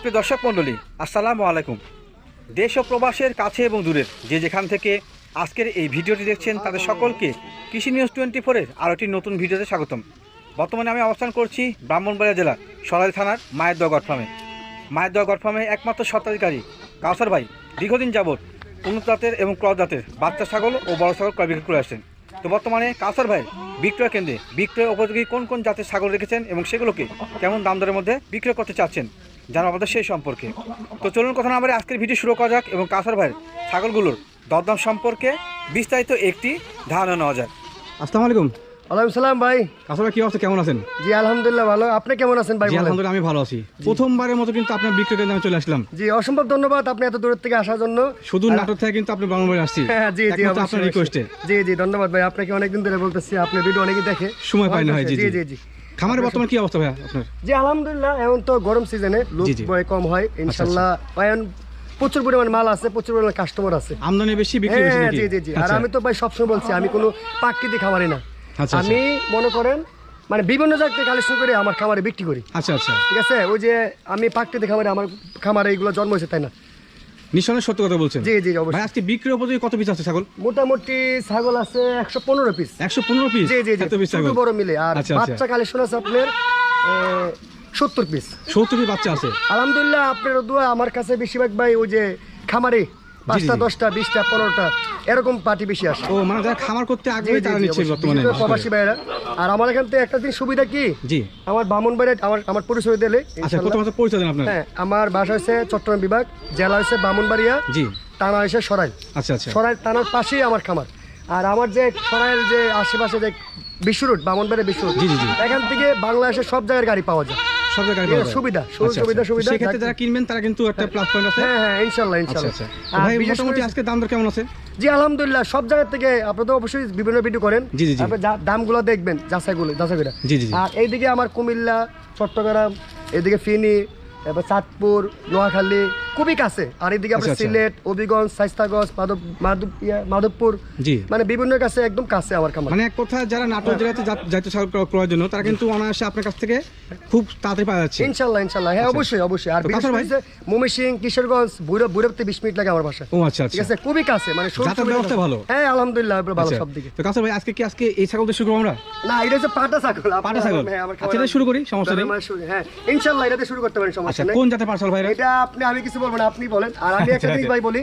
সুপ্রিয় দর্শক মণ্ডলী, আসসালামু আলাইকুম। দেশ ও প্রবাসের কাছে এবং দূরের যে যেখান থেকে আজকের এই ভিডিওটি দেখছেন, তাদের সকলকে কৃষি নিউজ টোয়েন্টি ফোরের আরও একটি নতুন ভিডিওতে স্বাগতম। বর্তমানে আমি অবস্থান করছি ব্রাহ্মণবাড়িয়া জেলার সরাইল থানার মায়ের দোয়া গড ফার্মে। মায়ের দোয়া গড ফার্মে একমাত্র স্বত্বাধিকারী কাউসার ভাই দীর্ঘদিন যাবৎ উন্নত জাতের এবং ক্রস জাতের বাচ্চা ছাগল ও বড় ছাগল ক্রয় বিক্রি করে আসছেন। তো বর্তমানে কাউসার ভাই বিক্রয় কেন্দ্রে বিক্রয় উপযোগী কোন কোন জাতের ছাগল রেখেছেন এবং সেগুলোকে কেমন দাম দরের মধ্যে বিক্রয় করতে চাচ্ছেন জানো আমাদের সেই সম্পর্কে। তো চলুন কথা না বলে আজকের ভিডিও শুরু করা যাক এবং কাউসার ভাইয়ের ছাগলগুলোর দরদাম সম্পর্কে বিস্তারিত একটি ধারণা নেওয়া যাক। আসসালামু আলাইকুম। ওয়ালাইকুম সালাম ভাই। কাউসার ভাই কি অবস্থা? কেমন আছেন? জি আলহামদুলিল্লাহ ভালো। আপনি কেমন আছেন ভাই জি আলহামদুলিল্লাহ আমি ভালো আছি। প্রথমবারের মতো কিন্তু আপনার বিক্রয় কেন্দ্রে আমি চলে আসলাম। জি অসম্ভব ধন্যবাদ আপনি এত দূর থেকে আসার জন্য। শুধু নাটক থেকে কিন্তু আপনি ব্রাহ্মণবাড়ি আসছি। হ্যাঁ জি জি আপনার রিকোয়েস্টে জি জি ধন্যবাদ ভাই আপনাকে অনেকদিন ধরে বলতেছি আপনি ভিডিও অনেকেই দেখে। সময় পাই না হয় জি জি জি। খামারের বর্তমান কি অবস্থা ভাইয়া আপনার? জি আলহামদুলিল্লাহ এখন তো গরম সিজনে লোক। কম হয় ইনশাল্লাহ। এখন প্রচুর পরিমাণ মাল আছে প্রচুর পরিমাণ কাস্টমার আছে। আমদানি বেশি বিক্রি বেশি হ্যাঁ নাকি? জি জি জি। আর আচ্ছা। আমি তো ভাই সবসময় বলছি আমি কোনো প্রাকৃতিক খামারি না। আচ্ছা, আমি মনে করেন মানে বিভিন্ন জায়গা থেকে কালেকশন করে আমার খামারে বিক্রি করি। আচ্ছা আচ্ছা। ঠিক আছে? ওই যে আমি প্রাকৃতিক খামারে আমার খামারে এইগুলো জন্ম হয়েছে তাই না? নিঃসন্দেহে সত্য কথা বলছেন। জি জি অবশ্যই। ভাই আজকে বিক্রি উপযোগী কত পিস আছে ছাগল? মোটামুটি ছাগল আছে একশো পনেরো পিস একশো পনেরো পিস জি জি জি পিস ছাগল? বড় মিলে। আর আচ্ছা, আচ্ছা। বাচ্চা কালেকশন আছে আপনার সত্তর পিস সত্তর পিস বাচ্চা আছে? আলহামদুলিল্লাহ আপনার দোয়া আমার কাছে বেশিরভাগ ভাই ওই যে খামারে। পাঁচটা দশটা বিশটা পনেরোটা এরকম পার্টি বেশি আসে। ও মানে যারা খামার করতে আগ্রহী তারা নিচ্ছে বর্তমানে। প্রবাসী ভাইয়েরা। আর আমার এখান থেকে একটা দিন সুবিধা কি? জি। আমার বামন বাড়ি আমার আমার পরিচয় দিলে আচ্ছা। প্রথমত পরিচয় দেন আপনার। হ্যাঁ আমার বাসা হচ্ছে চট্টগ্রাম বিভাগ জেলা হচ্ছে বামনবাড়িয়া জি। থানা হচ্ছে সরাইল। আচ্ছা আচ্ছা। সরাইল থানার পাশেই আমার খামার। আর আমার যে সরাইল যে আশেপাশে যে বিশ্ব রুট বামনবাড়ি বিশ্ব জি, জি, জি। এখান থেকে বাংলাদেশের সব জায়গার গাড়ি পাওয়া যায়। সব জায়গায়। সুবিধা, আচ্ছা, সুযোগ আচ্ছা। সুবিধা, সুবিধা, সেক্ষেত্রে যারা কিনবেন তারা কিন্তু একটা প্লাস পয়েন্ট আছে হ্যাঁ হ্যাঁ ইনশাল্লাহ আচ্ছা ইনশাল্লাহ ভাই মোটামুটি আজকে দাম দর কেমন আছে জি আলহামদুলিল্লাহ সব জায়গা থেকে আপনারা তো অবশ্যই বিভিন্ন ভিডিও করেন জি। দামগুলো দেখবেন যাচাইগুলো যাচাই করে জি, জি, জি। আর এইদিকে আমার কুমিল্লা চট্টগ্রাম এদিকে ফিনি তারপর চাঁদপুর নোয়াখালী খুবই কাছে। আর এদিকে আচ্ছা, আপনার আচ্ছা। সিলেট হবিগঞ্জ সাইস্তাগঞ্জ মাধব মাধব মাধবপুর জি। মানে বিভিন্ন কাছে একদম কাছে আমার খামার। মানে এক কথা যারা নাটোর জেলাতে যাইতে করার জন্য তারা কিন্তু অনায়াসে আপনার কাছ থেকে খুব তাড়াতাড়ি পাওয়া যাচ্ছে। ইনশাল্লাহ ইনশাল্লাহ। হ্যাঁ অবশ্যই অবশ্যই। আর আচ্ছা। বিশেষ করে? কিশোরগঞ্জ ভৈরব ভৈরবতে বিশ মিনিট লাগে আমার বাসা ও আচ্ছা ঠিক আচ্ছা আছে? খুবই কাছে মানে যাতায়াত ব্যবস্থা ভালো? হ্যাঁ আলহামদুলিল্লাহ ভালো আচ্ছা। সব দিকে। তো কাসর ভাই আজকে কি আজকে এই ছাগল দিয়ে শুরু করব আমরা? না এটা হচ্ছে পাটা ছাগল। পাটা ছাগল। হ্যাঁ, আমার আচ্ছা শুরু করি সমস্যা নেই। আমার শুরু- হ্যাঁ ইনশাল্লাহ এটাতে শুরু করতে পারেন আচ্ছা সমস্যা নেই। কোন জাতের পার্সেল ভাই এটা? আপনি আমি কিছু বলব না আপনি বলেন আর আমি একটা আচ্ছা, জিনিস আচ্ছা। ভাই বলি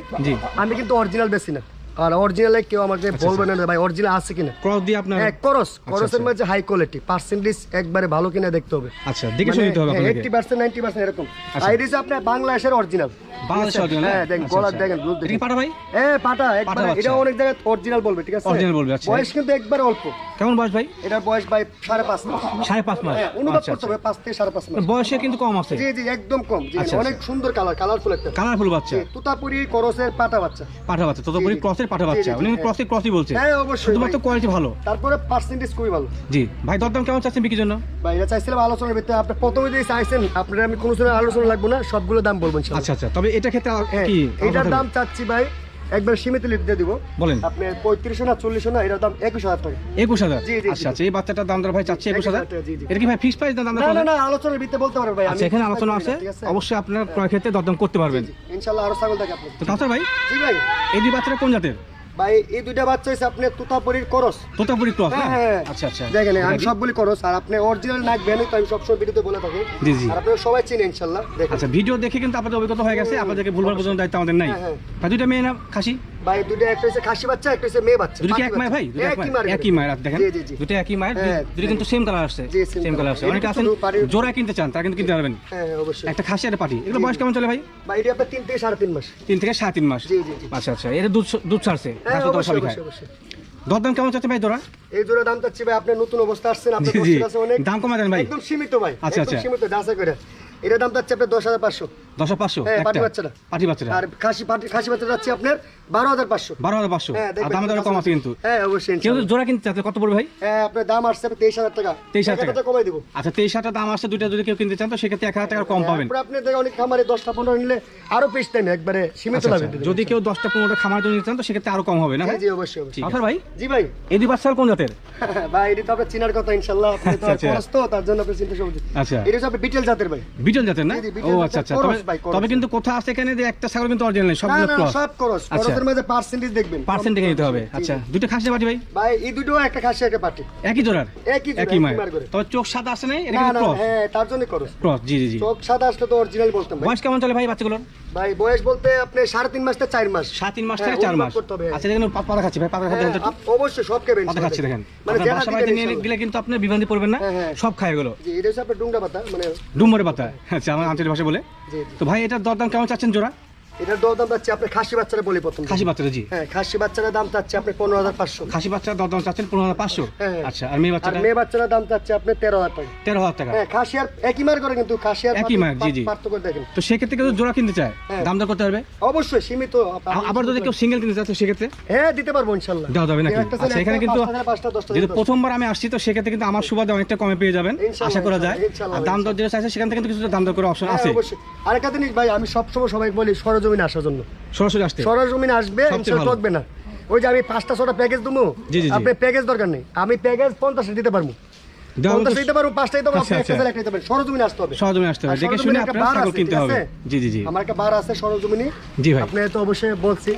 আমি কিন্তু অরিজিনাল বেশি না। আর অরিজিনালে কেউ আমাকে বলবে না ভাই অরিজিনাল আছে কিনা? ক্রস দিয়ে আপনার হ্যাঁ করস করসের আচ্ছা। মধ্যে হাই কোয়ালিটি পার্সেন্টেজ একবারে ভালো কিনা দেখতে হবে। আচ্ছা দেখে শুনে নিতে হবে আপনাকে। এইটটি পার্সেন্ট নাইনটি পার্সেন্ট এরকম। আচ্ছা। আর এটা হচ্ছে আপনার বাংলাদেশের অরিজিনাল বাংলাদেশের original, হ্যাঁ হ্যাঁ? দেখেন আচ্ছা, গলা আচ্ছা। দেখেন দুধ দেখেন। পাটা ভাই? হ্যাঁ পাটা একবারে। এটা অনেক জায়গায় অরিজিনাল বলবে ঠিক আছে? Original বলবে, আচ্ছা। বয়স কিন্তু একবারে অল্প। কেমন বয়স ভাই? এটার বয়স ভাই সাড়ে পাঁচ মাস। সাড়ে পাঁচ মাস। হ্যাঁ অনুভব আচ্ছা করতে আচ্ছা হবে পাঁচ থেকে সাড়ে পাঁচ মাস। বয়সে কিন্তু কম আছে। জি জি একদম কম। জি আচ্ছা, অনেক সুন্দর কালার কালারফুল একটা। কালারফুল বাচ্চা। তুতাপুরি করসের পাটা বাচ্চা। পাঠা বাচ্চা ততপুরি। ক্রসের জি, বাচ্চা। উনি হ্যাঁ। ক্রসে ক্রসই বলছে। হ্যাঁ অবশ্যই শুধুমাত্র কোয়ালিটি ভালো। তারপরে পার্সেন্টেজ খুবই ভালো। জি। ভাই দরদাম কেমন চাচ্ছেন বিক্রির জন্য? ভাই এটা চাইছিলাম আলোচনার ভিতরে। আপনি প্রথমে যে চাইছেন আপনার আমি কোনো সময় আলোচনা লাগবো না সবগুলো দাম বলবেন আচ্ছা আচ্ছা। তবে এটা ক্ষেত্রে হ্যাঁ কি এটার দাম চাচ্ছি ভাই একবার সীমিত লিট দিয়ে দিব। বলেন। আপনি পঁয়ত্রিশশো না চল্লিশশো না এটার দাম একুশ হাজার টাকা। একুশ হাজার। আচ্ছা আচ্ছা এই বাচ্চাটার দাম দর ভাই চাচ্ছে একুশ হাজার? 21,000 জি, জি। এটা কি ভাই ফিক্স প্রাইস দাম না না? আলোচনার ভিত্তিতে বলতে পারবেন ভাই। আচ্ছা এখানে আলোচনা আছে? অবশ্যই আপনার ক্রয় ক্ষেত্রে দরদাম করতে পারবেন। ইনশাল্লাহ আরও ছাগল থাকে আপনার। তো ভাই? জি ভাই। এই দুই বাচ্চাটা কোন জাতের? ভাই এই দুইটা বাচ্চা হচ্ছে আপনি তুতাপুরির করস। তোতাপুরি ক্রস হ্যাঁ হ্যাঁ। আচ্ছা আচ্ছা। দেখেন আমি করস আর আপনি অরিজিনাল নাক ভ্যানই তো আমি সবসময় ভিডিওতে বলে থাকি। জি জি। আর আপনারা সবাই চিনেন আচ্ছা ভিডিও দেখে কিন্তু আপনাদের অভিজ্ঞতা হয়ে গেছে আপনাদেরকে ভুলবার পর্যন্ত দায়িত্ব আমাদের নাই। হ্যাঁ, হ্যাঁ। দুইটা মেয়ে না খাসি? ভাই দুটো একটা হচ্ছে খাসি বাচ্চা একটা হচ্ছে মেয়ে বাচ্চা। দুটো কি এক মায়ের ভাই? একই মায়ের। একই মায়ের আর দেখেন। দুটো একই মায়ের হ্যাঁ, দুটো কিন্তু সেম কালার আসছে। সেম কালার আসছে। অনেকে আছেন জোড়া কিনতে চান তারা কিন্তু কিনতে পারবেন। হ্যাঁ হ্যাঁ, অবশ্যই। একটা খাসি একটা পাটি। এগুলো বয়স কেমন চলে ভাই? ভাই এটা আপনার তিন থেকে সাড়ে তিন মাস। তিন থেকে সাড়ে তিন মাস। জি জি আচ্ছা আচ্ছা। এর দুধ দুধ ছাড়ছে। ঘাস তো সবই খায় দরদাম কেমন চাচ্ছে ভাই দোরা এই জোড়া দাম চাচ্ছি ভাই আপনি নতুন অবস্থা আসছেন আপনার। আছে অনেক। দাম কমা দেন ভাই। একদম সীমিত ভাই আচ্ছা, আচ্ছা। সীমিত যাচাই করে। এটা দাম চাচ্ছি আপনার দশ হাজার পাঁচশো। দশ পাঁচশো? পাটি বাচ্চাটা। পাটি বাচ্চাটা? আর খাসি পাটি- খাসি বাচ্চা যাচ্ছে আপনার বারো হাজার পাঁচশো। বারো হাজার পাঁচশো? আর দেখবেন, দামে দামে কম আছে কিন্তু। হ্যাঁ অবশ্যই কেউ যদি জোড়া কিনতে চাচ্ছে কত পড়বে ভাই? হ্যাঁ আপনার দাম আসছে তেইশ হাজার টাকা। 23,000 হাজার। টাকা কমাই দিব। আচ্ছা তেইশ হাজার দাম আসছে দুইটা যদি কেউ কিনতে চান তো সেক্ষেত্রে এক হাজার টাকার কম পাবেন। আপনি দেখেন অনেক খামারে দশটা পনেরো নিলে আরও পিস টাইম একবারে সীমিত লাগবে। যদি কেউ দশটা পনেরোটা খামার জন্য চান তো সেক্ষেত্রে আরও কম হবে না ভাই? জি অবশ্যই অবশ্যই। ভাই? জি ভাই। এই দুই বাচ্চার কোন জাতের? ভাই এটা তো আপনার চিনার কথা ইনশাল্লাহ। আপনি তো আচ্ছা, আচ্ছা। খরচ তো তার জন্য আপনি চিন্তা সবজি আচ্ছা। এটা হচ্ছে আপনার বিটেল জাতের ভাই। বিটল জাতের না? ও আচ্ছা আচ্ছা। ভাই, তবে কিন্তু কোথা আছে এখানে যে একটা ছাগল কিন্তু অরিজিনাল না, ক্রস সব আচ্ছা। খরচের মাঝে পার্সেন্টেজ দেখবেন। পার্সেন্ট দেখে নিতে হবে। আচ্ছা দুটো খাসি বাটি ভাই। ভাই এই দুটো একটা খাসি একটা পাটি। একই জোড়ার? একই একই মায়ের। তবে চোখ সাদা আছে না? এটা কিন্তু ক্রস হ্যাঁ তার জন্য খরচ ক্রস জি জি চোখ সাদা আসলে তো অরিজিনাল বলতাম ভাই। বয়স কেমন চলে ভাই বাচ্চাগুলোর? ভাই বয়স বলতে আপনি সাড়ে তিন মাস থেকে চার মাস। সাত তিন মাস হ্যাঁ, থেকে চার মাস। হ্যাঁ। আচ্ছা দেখেন পাতা খাচ্ছি ভাই পাতা খাতে হ্যাঁ, অবশ্যই সব খাবেন পাতা খাচ্ছি দেখেন। মানে বাসা বাড়িতে নিয়ে গেলে কিন্তু আপনি বিভ্রান্তি পড়বেন না? হ্যাঁ, হ্যাঁ। সব খায় এগুলো। জি এটা হচ্ছে আপনার পাতা মানে ডুম্বরে পাতা। আচ্ছা আমার আঞ্চলিক ভাষা বলে। জি জি। তো ভাই এটার দরদাম কেমন চাচ্ছেন জোড়া? এটার দর দাম চাচ্ছে আপনি খাসি বাচ্চারা বলি প্রথম খাসি বাচ্চাটা জি। হ্যাঁ খাসি বাচ্চারা দাম চাচ্ছে আপনি পনেরো হাজার পাঁচশো। খাসি বাচ্চার চাচ্ছেন পনেরো হাজার পাঁচশো? হ্যাঁ। আচ্ছা আর মেয়ে আর বাচ্চাটা মেয়ে বাচ্চারা দাম চাচ্ছে আপনি তেরো হাজার টাকা। তেরো হাজার টাকা। হ্যাঁ খাসি আর একই মার করে কিন্তু খাসি আর একই মার, জি, জি। পার্থক্য দেখেন। তো সেক্ষেত্রে জোড়া কিনতে চায়? হ্যাঁ। দাম দর করতে পারবে? অবশ্যই সীমিত। আবার যদি কেউ সিঙ্গেল কিনতে চায় তো সেক্ষেত্রে? হ্যাঁ দিতে পারব ইনশাল্লাহ। দেওয়া যাবে নাকি? আচ্ছা এখানে কিন্তু ছেলে প্রথমবার আমি আসছি তো সেক্ষেত্রে কিন্তু আমার সুবাদে অনেকটা কমে পেয়ে যাবেন। আশা করা যায়। আর দাম দর যেটা চাইছে সেখান থেকে কিন্তু দাম দর করে অপশন হ্যাঁ, আছে। আরেকটা জিনিস ভাই আমি সবসময় সবাই বলি সরজমিনে আসার জন্য। সরাসরি আসতে সরজমিনে আসবে ঠকবে না। ওই যে আমি পাঁচটা ছটা প্যাকেজ দেবো। আপনি প্যাকেজ দরকার নেই। আমি প্যাকেজ পঞ্চাশ দিতে পারব।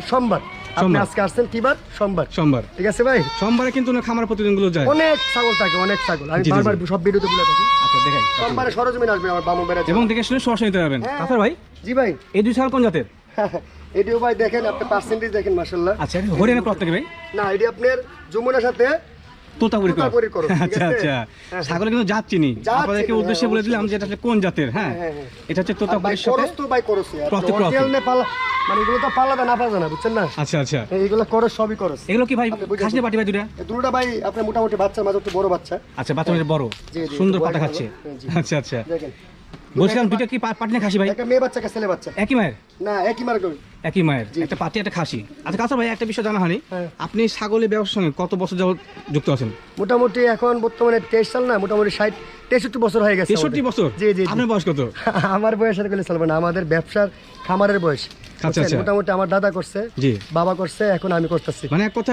সোমবার। আপনি আজকে আসছেন কি সোমবার। সোমবার। ঠিক আছে ভাই? সোমবারে কিন্তু না খামার প্রতিদিনগুলো যায়। অনেক ছাগল থাকে অনেক ছাগল। আমি জি, জি, বারবার সব ভিডিওতে বলে থাকি। আচ্ছা দেখাই। সোমবারে সরজমিনে আসবে আমার বামু বেড়া এবং দেখে শুনে সরাসরি নিতে পারবেন হ্যাঁ। ভাই? জি ভাই। এই দুই ছাগল কোন জাতের? এটিও ভাই দেখেন আপনি পার্সেন্টেজ দেখেন মাশাল্লাহ আচ্ছা হরিয়ানা ক্রস থেকে ভাই? না এটি আপনার যমুনার সাথে তোতাপুরি ঠিক আচ্ছা আচ্ছা। হ্যাঁ, কিন্তু জাত চিনি। আপনাদেরকে উদ্দেশ্যে হ্যাঁ, বলে দিলাম যে এটা কোন জাতের হ্যাঁ? হ্যাঁ। এটা হচ্ছে তোতাপুরির সাথে করস তো ভাই করস মানে এগুলো তো না বুঝছেন না? আচ্ছা আচ্ছা। এইগুলো করস সবই করস এগুলো কি ভাই খাসনি পাটি ভাই দুটা দুটোটা ভাই আপনার মোটামুটি বাচ্চা মাঝে একটু বড় বাচ্চা। আচ্ছা বাচ্চা বড়। সুন্দর পাতা খাচ্ছে। আচ্ছা আচ্ছা। দেখেন। বলছিলাম দুইটা কি পার্টনার খাসি ভাই? একটা মেয়ে বাচ্চা ছেলে বাচ্চা। একই মায়ের? না একই মায়ের একই মায়ের একটা পাটি একটা খাসি। আচ্ছা কাছে ভাই একটা বিষয় জানা হয়নি। হ্যাঁ। আপনি ছাগলের ব্যবসার সঙ্গে কত বছর যাবত যুক্ত আছেন? মোটামুটি এখন বর্তমানে তেইশ সাল না মোটামুটি ষাট তেষট্টি বছর হয়ে গেছে তেষট্টি বছর? জি জি। আপনার বয়স কত? আমার বয়স আর গেলে চলবে না আমাদের ব্যবসার খামারের বয়স। আচ্ছা? আচ্ছা। মোটামুটি আমার দাদা করছে বাবা করছে এখন আমি করতেছি। মানে এক কথা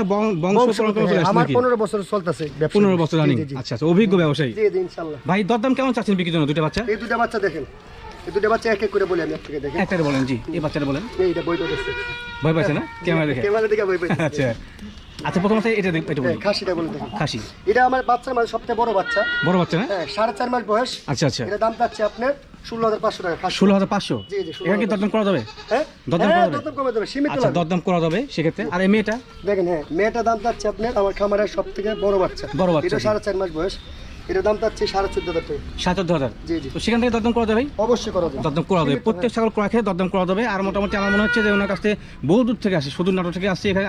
হ্যাঁ, আমার পনেরো বছর চলতেছে পনেরো বছর। আচ্ছা আচ্ছা অভিজ্ঞ ব্যবসায়ী। জি জি ইনশাল্লাহ। ভাই দরদাম কেমন চাচ্ছেন বিক্রির জন্য দুটো বাচ্চা? এই দুটা বাচ্চা দেখেন। দুটা বাচ্চা এক এক করে বলি আমি আপনাকে দেখেন একটা বলেন জি। এই বাচ্চাটা বলেন। এইটা বই ভয় না? ক্যামেরা দেখে। ক্যামেরা দিকে বই আচ্ছা। আচ্ছা এটা দেখ- এটা বলুন খাসিটা বলে দেখেন খাসি। এটা আমার বাচ্চার মানে সবচেয়ে বড় বাচ্চা। বড় বাচ্চা না? হ্যাঁ সাড়ে চার মাস বয়স। আচ্ছা আচ্ছা। এটা দাম আপনার ষোলো হাজার পাঁচশো টাকা ষোলো হাজার পাঁচশো? জি, জি, 16,000 কি দরদাম করা যাবে? হ্যাঁ? দরদাম হ্যাঁ, করা যাবে? সীমিত আচ্ছা দরদাম করা যাবে সেক্ষেত্রে। আর এই মেয়েটা? দেখেন হ্যাঁ মেয়েটা দাম আপনার আমার খামারের সব থেকে বড় বাচ্চা। বড় বাচ্চা, এটা সাড়ে চার মাস বয়স। এটা দাম চাচ্ছে সাড়ে চোদ্দ হাজার টাকা। সাতাত্তর হাজার? জি জি। তো সেখান থেকে দরদাম করা যাবে? অবশ্যই করা যাবে। দরদাম করা যাবে। প্রত্যেক ছাগল ক্রয় খেয়ে দরদাম করা যাবে। আর মোটামুটি আমার মনে হচ্ছে যে ওনার কাছে বহু দূর থেকে আসে সুদূর নাটক থেকে আসছে এখানে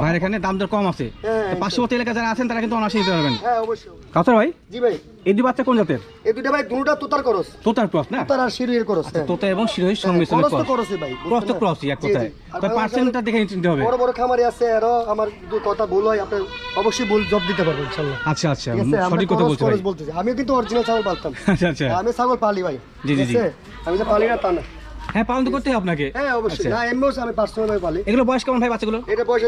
ভাইয়ের এখানে দাম দর কম আছে। হ্যাঁ, পার্শ্ববর্তী এলাকা যারা আছেন তারা কিন্তু অনাসে নিতে পারবেন। হ্যাঁ অবশ্যই কাউসার ভাই? জি ভাই। এই দুই বাচ্চা কোন জাতের? এই দুটা ভাই দুটা তোতার করস। তোতার ক্রস না? তোতার আর শিরুয়ের করস তোতা এবং শিরোহীর সংমিশ্রণের ক্রস করছে ভাই ক্রস তো ক্রসই এক জি, জি। কথায়। আর পার্সেন্টটা দেখে নিতে হবে। বড় বড় খামারি আছে আরও আমার দু কথা ভুল হয় আপনি অবশ্যই ভুল জব দিতে পারবেন ইনশাআল্লাহ। আচ্ছা আচ্ছা সঠিক কথা খরচ বলছো ভাই। বলতেছি। আমিও কিন্তু অরিজিনাল ছাগল পালতাম। আচ্ছা আচ্ছা। আমি ছাগল পালি ভাই জি, জি, আমি যে পালি না তা না। হ্যাঁ পালন তো করতে হবে আপনাকে। হ্যাঁ অবশ্যই। আচ্ছা। না এমনিও আমি পার্সোনাল ভাবে পালি। এগুলো বয়স কেমন ভাই বাচ্চাগুলো এটা বয়স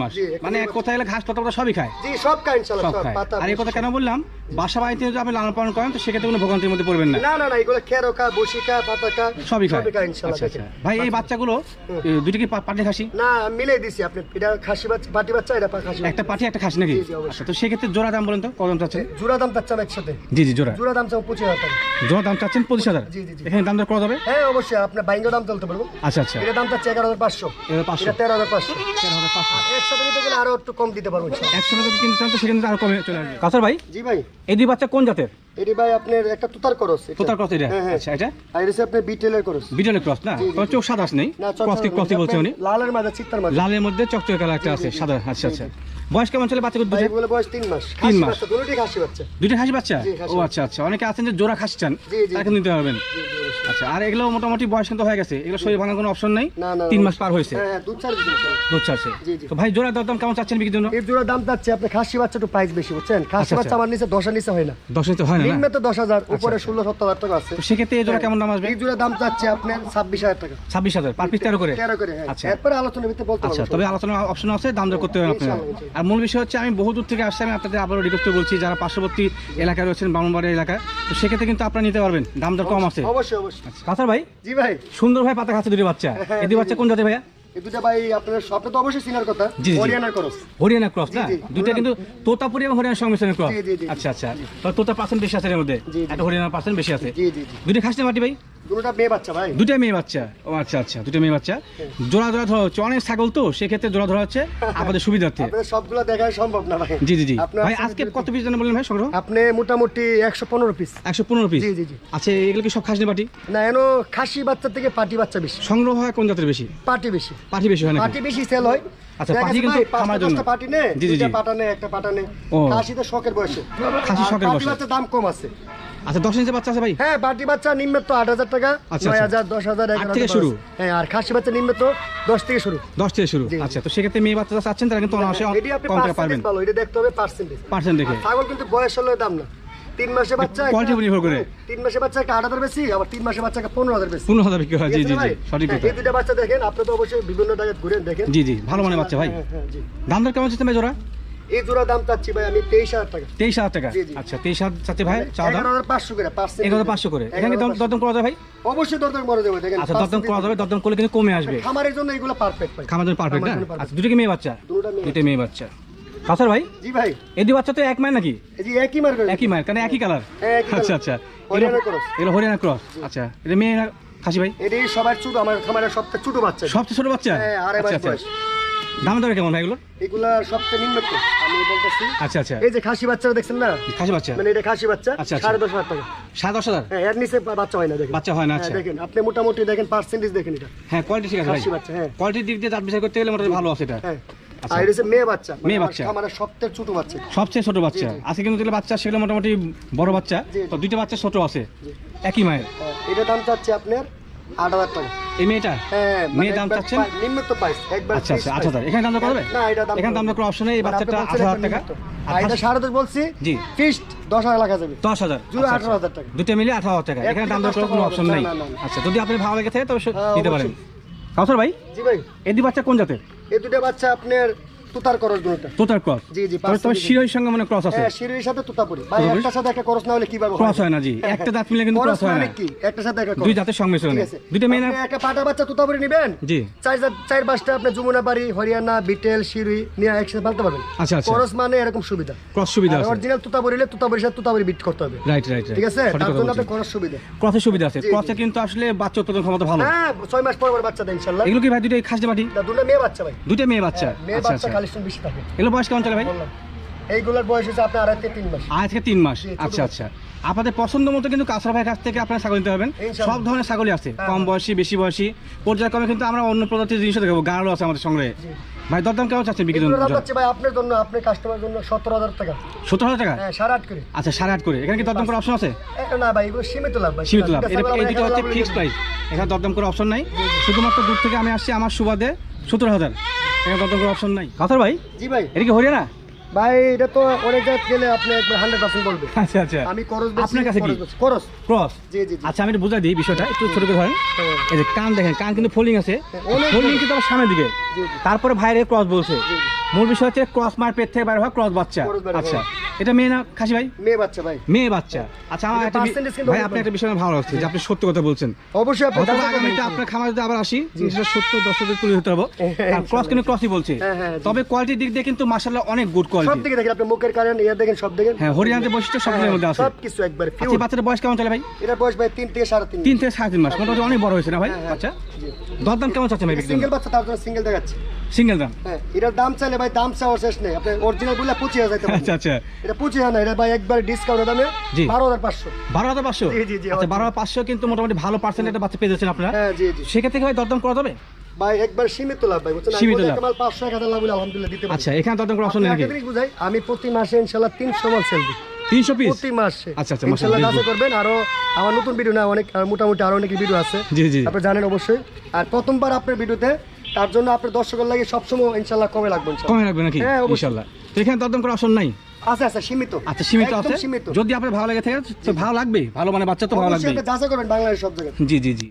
মাস। মানে এক কথায় এলে ঘাস সবই খায়? জি সব ইনশাআল্লাহ খায়। পাতা আর এই কথা কেন বললাম? বাসা বাড়িতে যদি আপনি লালন পালন করেন তো সেক্ষেত্রে কোনো ভোগান্তির মধ্যে পড়বেন না। এগুলো সবই খায়। সবই খায় ইনশাআল্লাহ আচ্ছা আচ্ছা। ভাই এই বাচ্চাগুলো এ, দুইটা কি পাটি খাসি? না মিলে দিছি আপনি। এটা খাসি বাচ্চা পাটি বাচ্চা এটা খাসি একটা পাটি একটা খাসি নাকি। আচ্ছা তো সেক্ষেত্রে জোড়া দাম বলেন তো কত দাম চাচ্ছেন? জোড়া দাম চাচ্ছাম একসাথে। জি জি জোড়া। জোড়া দাম চাও পঁচিশ হাজার জোড়া দাম চাচ্ছেন পঁচিশ হাজার? জি, জি, জি। এখানে দাম দর করা যাবে হ্যাঁ অবশ্যই আপনার বাইঙ্গো দাম চলতে পারব আচ্ছা আচ্ছা। এটা দাম চাচ্ছে এগারো হাজার পাঁচশো। এটা তেরো হাজার পাঁচশো। তেরো হাজার পাঁচশো। একসাথে নিতে গেলে আরও একটু কম দিতে পারব। একশো যদি কিনতে চান তো সেখানে আরও কমে চলে আসবে। কাসার ভাই জি ভাই। এই দুই বাচ্চা কোন জাতের? এটি ভাই আপনার একটা তুতার করস। তোতার ক্রস এটা? হ্যাঁ, হ্যাঁ। আচ্ছা এটা? আর এটা আপনার বিটেলের করস। বিটলের ক্রস না? জি, চোখ সাদা নেই? ক্রস কি ক্রসই বলছে উনি? লালের মাঝে চিত্তার মাঝে। লালের মধ্যে চকচকে কালার একটা আছে সাদা আচ্ছা আচ্ছা বয়স কেমন চলে বাচ্চা এগুলো বয়স তিন মাস। তিন খাসি মাস। বাচ্চা দুটোই খাসি বাচ্চা। দুইটা খাসি বাচ্চা? ও আচ্ছা আচ্ছা। অনেকে আছেন যে জোড়া খাসি চান তাকে নিতে পারবেন। আচ্ছা আর এগুলো মোটামুটি বয়স কিন্তু হয়ে গেছে। এগুলো শরীর ভাঙার কোনো অপশন নেই? তিন মাস পার হয়েছে? হ্যাঁ দুধ ছাড়ছে। তো ভাই জোড়া দরদাম কেমন চাচ্ছেন বিক্রির জন্য? এর জোড়া দাম যাচ্ছে আপনি খাসি বাচ্চা একটু প্রাইস বেশি বুঝছেন? খাসি আচ্ছা, বাচ্চা আচ্ছা। আমার নিচে দশের নিচে হয় না। দশ তো হয় না। নিম্নে তো দশ হাজার উপরে আচ্ছা। ষোলো সত্তর হাজার টাকা আছে। সেক্ষেত্রে এই জোড়া কেমন দাম আসবে? এই জোড়া দাম যাচ্ছে আপনার ছাব্বিশ হাজার টাকা। ছাব্বিশ হাজার পার পিস তেরো করে? তেরো করে হ্যাঁ। আচ্ছা। এরপরে আলোচনা ভিত্তিতে বলতে আচ্ছা তবে আলোচনা অপশন আছে দাম দর করতে হবে আপনারা। আর মূল বিষয় হচ্ছে আমি বহু দূর থেকে আসছি আমি আপনাদের আবারও রিকোয়েস্ট বলছি যারা পার্শ্ববর্তী এলাকায় রয়েছেন বামনবাড়ি এলাকায় তো সেক্ষেত্রে কিন্তু আপনারা নিতে পারবেন দাম দর কম আছে। অবশ্যই অবশ্যই। ভাই? জি ভাই। সুন্দর ভাই পাতা খাচ্ছে দুটি বাচ্চা। হ্যাঁ, জি, বাচ্চা কোন জাতের ভাইয়া? এই দুটা ভাই আপনার সবটা তো অবশ্যই সিনার কথা। হরিয়ানার করস হরিয়ানা ক্রস না? জি। কিন্তু তোতাপুরি এবং হরিয়ানা সংমিশ্রণের ক্রস। আচ্ছা আচ্ছা। তোতা পার্সেন্ট বেশি আছে এর মধ্যে। একটা হরিয়ানা পার্সেন্ট বেশি আছে। দুটো জি জি। খাসি মাটি ভাই? দুটোটা মেয়ে বাচ্চা ভাই। দুইটা মেয়ে বাচ্চা। ও আচ্ছা আচ্ছা দুইটা মেয়ে বাচ্চা। জোড়া জোড়া ধরা হচ্ছে। অনেক ছাগল তো সেক্ষেত্রে জোড়া ধরা হচ্ছে আপনাদের সুবিধার্থে। সবগুলো দেখা সম্ভব না ভাই। জি জি জি। ভাই আজকে কত পিস জানেন বললেন ভাই সংগ্রহ? আপনি মোটামুটি একশো পনেরো পিস একশো পনেরো পিস জি, জি, জি। আচ্ছা এগুলো কি সব খাসনি পাটি না এন খাসি বাচ্চা থেকে পাটি বাচ্চা বেশি। সংগ্রহ হয় কোন জাতের বেশি? পাটি বেশি। পাটি বেশি হয় নাকি? পাটি বেশি সেল হয়। আচ্ছা, পাটি কিন্তু খামার জন্য। পাটি নে জি, জি, দুইটা পাটা নে একটা পাটা নে ও। খাসিতে শখের বয়সে। খাসি শখের বয়সে। দাম কম আছে। আচ্ছা দশ ইঞ্চি বাচ্চা আছে ভাই? হ্যাঁ পাটি বাচ্চা নিম্নে তো আট হাজার টাকা। আচ্ছা, নয় আচ্ছা। হাজার দশ হাজার থেকে শুরু? হ্যাঁ আর খাসি বাচ্চা নিম্নে তো দশ থেকে শুরু। দশ থেকে শুরু। আচ্ছা তো সেক্ষেত্রে মেয়ে বাচ্চা চাচ্ছেন তারা কিন্তু অনায়াসে কম টাকা পারবেন ভালো এটা দেখতে হবে পার্সেন্টেজ পার্সেন্ট দেখে। ছাগল কিন্তু বয়স হলে দাম না। তিন মাসে বাচ্চা একটা- উপর নির্ভর করে। তিন মাসে বাচ্চা আট হাজার বেশি আবার তিন মাসে পনেরো হাজার বেশি। পনেরো হাজার বিক্রি হয়। জি জি জি সঠিক হ্যাঁ, কথা। এই দুটা বাচ্চা দেখেন আপনি তো অবশ্যই বিভিন্ন জায়গায় ঘুরেন দেখেন। জি জি ভালো মানে বাচ্চা ভাই। হ্যাঁ, হ্যাঁ, জি। দাম দর কেমন ভাই জোড়া? এই জোড়া দাম চাচ্ছি ভাই আমি তেইশ হাজার টাকা। তেইশ হাজার টাকা? জি, জি। আচ্ছা তেইশ হাজার চাচ্ছে ভাই চাওয়া দাম? পাঁচশো করে এক পাঁচশো করে। এখানে দরদাম করা যায় ভাই? অবশ্যই দরদাম করে দেখেন আচ্ছা দরদাম করা যাবে দরদাম করলে কিন্তু কমে আসবে। খামারের জন্য এগুলো পারফেক্ট ভাই। খামার জন্য পারফেক্ট না। আচ্ছা দুটো কি মেয়ে বাচ্চা? দুটো মেয়ে বাচ্চা। কাসার ভাই? জি ভাই। এই দুই বাচ্চা তো এক মায় নাকি? যে একই মার্কেট একই মায়ের কারণ একই কালার হ্যাঁ, আচ্ছা আচ্ছা। হরিয়ানা এগুলো হরিয়ানা ক্রস আচ্ছা এটা মেয়ে খাসি ভাই? এটাই সবার ছোট আমার খামারের সবচেয়ে ছোট বাচ্চা। সবচেয়ে ছোট বাচ্চা? হ্যাঁ বয়স। দাম দর কেমন ভাই এগুলো? এগুলা সবচেয়ে নিম্ন আমি বলতেছি। আচ্ছা আচ্ছা। এই যে খাসি বাচ্চা দেখছেন না? খাসি বাচ্চা? মানে এটা খাসি বাচ্চা আচ্ছা, আচ্ছা। সাড়ে দশ হাজার টাকা। দশ হাজার? হ্যাঁ এর নিচে বাচ্চা হয় না দেখেন। বাচ্চা হয় না আচ্ছা। দেখেন আপনি মোটামুটি দেখেন পার্সেন্টেজ দেখেন এটা। হ্যাঁ কোয়ালিটি ঠিক আছে খাসি বাচ্চা হ্যাঁ। কোয়ালিটির দিক দিয়ে দাঁত বিচার করতে গেলে মোটামুটি ভালো আছে এটা। হ্যাঁ। আর এটা মেয়ে বাচ্চা মানে মেয়ে বাচ্চা। খামারের সবচেয়ে ছোট বাচ্চা। সবচেয়ে ছোট বাচ্চা। আজকে কিন্তু যেগুলো বাচ্চা সেগুলো মোটামুটি বড় বাচ্চা। তো দুইটা বাচ্চা ছোট আছে। একই মায়ের। এটা দাম চাচ্ছে আপনার আট হাজার টাকা। এই মেয়েটা হ্যাঁ মেয়ে দাম চাচ্ছেন? নিম্ন তো পাইস একবার আচ্ছা আচ্ছা আচ্ছা price। এখানে দাম দর করবে না এটা দাম এখানে দাম কোনো অপশন নেই এই মানে বাচ্চাটা আঠারো হাজার টাকা। নিম্ন। আর আর এটা সাড়ে দশ বলছি জি। ফিক্সড দশ হাজার টাকা যাবে। দশ হাজার। জুড়ে আঠারো হাজার টাকা। দুটো মিলে আঠারো হাজার টাকা। এখানে দাম দর কোনো অপশন নেই। আচ্ছা যদি আপনি ভালো লেগে থাকে তবে সে- হ্যাঁ, পারেন। কাউসার ভাই? জি ভাই। এদি বাচ্চা কোন জাতের? এ দুটা বাচ্চা আপনার তুতার করস দুটো তোতার ক্রস? জি, জি, তবে সঙ্গে মানে ক্রস আছে? হ্যাঁ সিঁড়ির সাথে ভাই? একটার সাথে একটা করস না হলে কীভাবে ক্রস হয়? না জি। একটা দাঁত মিলে কিন্তু ক্রস হয় না। কি? একটার সাথে একটা দুই সংমিশ্রণে। দুইটা মেয়ে একটা পাটা বাচ্চা নেবেন? জি। চার চার পাঁচটা আপনি যমুনা বাড়ি হরিয়ানা বিটেল শিরুই নিয়ে একসাথে পারবেন। আচ্ছা আচ্ছা। করস মানে এরকম সুবিধা। ক্রস সুবিধা আছে। অরিজিনাল তুতাপুরির সাথে তুতাপুরি বিট করতে হবে। রাইট রাইট ঠিক আছে? তার জন্য আপনার করস সুবিধা। ক্রসের সুবিধা আছে। ক্রসে কিন্তু আসলে বাচ্চা উৎপাদন ক্ষমতা ভালো। হ্যাঁ ছয় মাস পর পর বাচ্চা দেয় ইনশাল্লাহ। এগুলো কি ভাই দুটো খাসি বাটি দুটো মেয়ে বাচ্চা ভাই। দুইটা মেয়ে বাচ্চা। হ্যাঁ, মেয়ে আচ্ছা বাচ্চা আচ্ছা। কালেকশন বেশি থাকে। এগুলো বয়স কেমন চলে ভাই? এইগুলোর বয়স হচ্ছে আপনার আড়াই থেকে তিন মাস। থেকে তিন মাস? আচ্ছা আচ্ছা। আপনাদের পছন্দ মতো কিন্তু কাঁচরা ভাইয়ের কাছ থেকে আপনারা ছাগল নিতে পারবেন। সব ধরনের ছাগলই আছে হ্যাঁ, কম। বয়সী বেশি বয়সী। পর্যায়ক্রমে কিন্তু আমরা অন্য প্রজাতির জিনিসও দেখাবো গাড়ও আছে আমাদের সংগ্রহে। ভাই দরদাম কেমন চাচ্ছেন দাম জন্য? ভাই আপনার জন্য আপনার জন্য সতেরো হাজার টাকা। সত্তর হাজার টাকা? হ্যাঁ সাড়ে আট করে। আচ্ছা সাড়ে আট করে। এখানে কি দরদাম করার অপশন আছে? না ভাই এগুলো সীমিত লাভ ভাই। সীমিত লাভ। এটা- এই দুটো হচ্ছে ফিক্সড প্রাইস এখানে দরদাম করার অপশন নাই। শুধুমাত্র দূর থেকে আমি আসছি আমার সুবাদে সত্তর হাজার। এখানে কোনো অপশন নাই। কাতার ভাই? জি ভাই। এটা কি হরিয়ানা? ভাই এটা তো অনেক জায়গায় গেলে আপনি একবার হান্ড্রেড পার্সেন্ট বলবে। আচ্ছা আচ্ছা। আমি করস আপনার কাছে কি? করস ক্রস। জি জি আচ্ছা আমি বুঝাই দিই বিষয়টা একটু ছোট করে ধরেন। হ্যাঁ। এই যে কান দেখেন কান কিন্তু ফোল্ডিং আছে। ফোল্ডিং কিন্তু আমার সামনের দিকে। তারপরে ভাইরে ক্রস বলছে। মূল বিষয় হচ্ছে ক্রস মার পেট থেকে বাইরে হয় ক্রস বাচ্চা। আচ্ছা এটা মেয়ে না খাসি ভাই? মেয়ে বাচ্চা ভাই। মেয়ে বাচ্চা। আচ্ছা আমার একটা ভাই আপনি একটা বিষয় ভালো লাগছে যে আপনি সত্য কথা বলছেন। অবশ্যই আপনি। আগামীতে আপনার খামার যদি আবার আসি জিনিসটা সত্য দর্শকদের তুলে ধরতে পারব। হ্যাঁ, ক্রস কিন্তু ক্রসই বলছে। হ্যাঁ, হ্যাঁ, তবে কোয়ালিটির দিক দিয়ে কিন্তু মার্শাল্লাহ অনেক গুড কোয়ালিটি সব দিকে দেখেন আপনি মুখের কারণ ইয়ে দেখেন সব দেখেন। হ্যাঁ হরিয়ানাতে বৈশিষ্ট্য সবগুলোর মধ্যে আছে। সব কিছু একবারে আচ্ছা এই বাচ্চাটার বয়স কেমন চলে ভাই? এটা বয়স ভাই তিন থেকে সাড়ে তিন তিন থেকে সাড়ে তিন মাস মোটামুটি অনেক বড় হয়েছে না ভাই? হ্যাঁ, হ্যাঁ। বাচ্চা দরদাম কেমন চাচ্ছে ভাই সিঙ্গেল বাচ্চা তার জন্য সিঙ্গেল দেখাচ্ছে। সিঙ্গেল দাম। হ্যাঁ এটার দাম চাইলে ভাই দাম চাওয়ার শেষ নেই। আপনি অরিজিনাল পঁচিশ হাজার আচ্ছা আচ্ছা। এটা পঁচিশ হাজার না এটা ভাই একবার ডিসকাউন্ট দামে জি। বারো হাজার পাঁচশো। বারো হাজার পাঁচশো? জি, জি, জি, আচ্ছা বারো হাজার পাঁচশো কিন্তু মোটামুটি ভালো পার্সেন্ট একটা বাচ্চা পেয়ে যাচ্ছেন আপনারা। হ্যাঁ জি জি। সেক্ষেত্রে ভাই দরদাম করা যাবে? ভাই একবার সীমিত লাভ ভাই বুঝছেন? সীমিত আমি লাভ। মাল পাঁচশো এক লাভ হলে আলহামদুলিল্লাহ দিতে পারি। আচ্ছা এখানে দরদাম করার অপশন নেই নাকি? বুঝাই আমি প্রতি মাসে ইনশাল্লাহ তিনশো মাল সেল দিই। তিনশো পিস প্রতি মাসে। আচ্ছা, আচ্ছা, করবেন। আরও আমার নতুন ভিডিও না অনেক মোটামুটি আরও অনেক ভিডিও আছে। জি জি। আপনি জানেন অবশ্যই। আর প্রথমবার আপনার ভিডিওতে তার জন্য আপনার দর্শকের লাগে সবসময় ইনশাল্লাহ কমে লাগবে কমে লাগবে নাকি? হ্যাঁ। ইনশাল্লাহ। এখানে দরদাম করার অপশন নাই? আচ্ছা আচ্ছা সীমিত। আচ্ছা সীমিত আছে? যদি আপনার ভালো লাগে থাকে তো ভালো লাগবে। ভালো মানে বাচ্চা তো ভালো লাগবে। যাচাই করবেন বাংলাদেশ সব জায়গায়। জি জি জি।